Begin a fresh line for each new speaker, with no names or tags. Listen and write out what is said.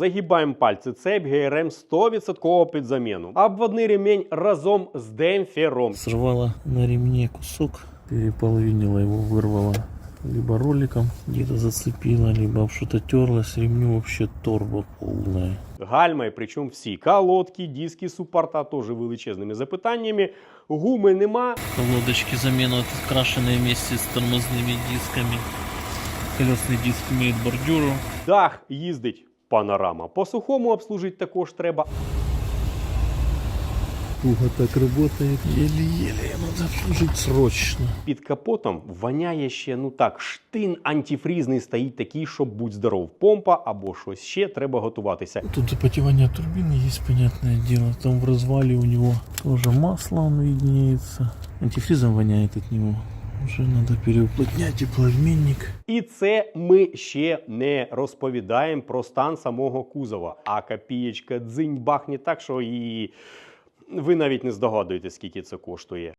Загибаємо пальці. Цепь ГРМ 100% під заміну. Обводний ремінь разом з демпфером.
Сорвала на ремне кусок, переполовинила его, вырвала. Либо роликом где-то зацепила, либо об что-то терлась. Ремню вообще торба полная.
Гальма, і причому всі колодки, диски супорта теж величезними запитаннями. Гуми нема.
Колодочки замена открашенные вместе с тормозными дисками. Колесный диск имеет бордюру.
Дах їздить панорама. По сухому обслужити також треба.
Туго так. Еле-еле ее надо обслужить срочно.
Під капотом воняє ще, ну так, штин антифрізний стоїть такий, щоб будь здоров. Помпа або щось ще треба готуватися.
Тут запотевание турбины есть, понятное дело. Там в развале у него тоже масло он виднеется. Антифризом воняет от него. Уже надо переуплотняти теплообменник.
І це ми ще не розповідаємо про стан самого кузова. А копієчка дзинь бахне так, що і ви навіть не здогадуєте, скільки це коштує.